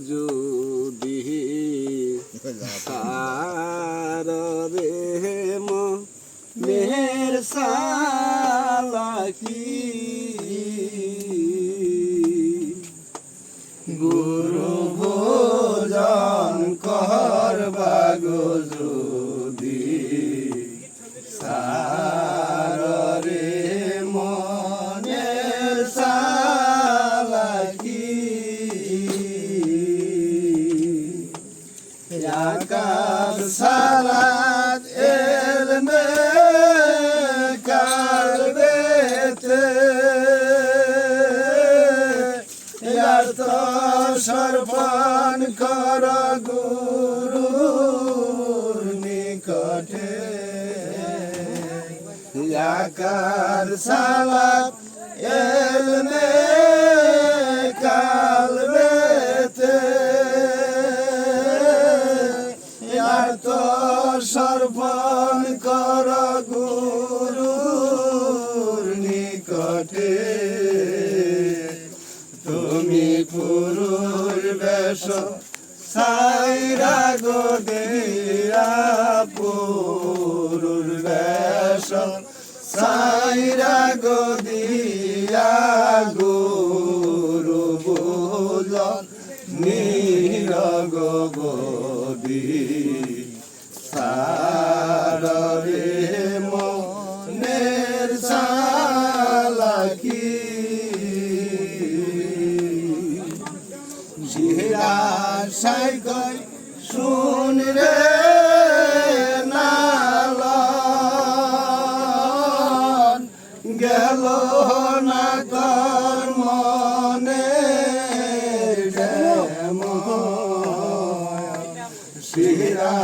যদি সার রে মেহের সালাকি গুরু ভোজন কর আকাশ সালাদ এলমে কালবেতে ইয়ার্ত সর্পণ কর গুরুর নিকটে। আকার সালাদ এলমে কালবেতে সর্পণ কর গুরুর নিকটে। তুমি পুরুর বেশ সাইরা গো দিয়া, পুরুর বেশ সাইরা গো দিয়া, গুরু বুল সাইকই শুন রে গেল না তোর মনে শিরা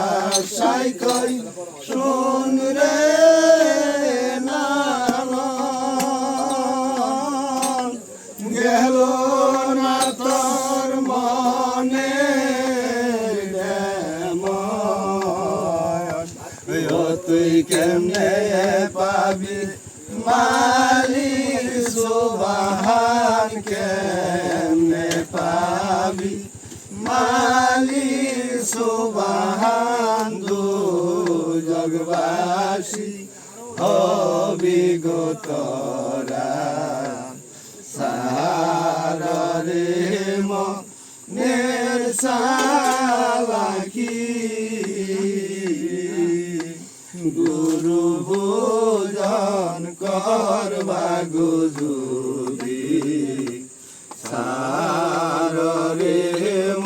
সাইকই শুন রে কেমনে পাবি? মালিক সুবাহান কেমনে পাবি? মালিক সুবাহান দু জগবাসী হবি গোতরা সারে মনের সালাকি গুরু ভোজন করবা গুজুরি সারে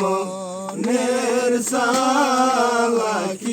মনের সালাকি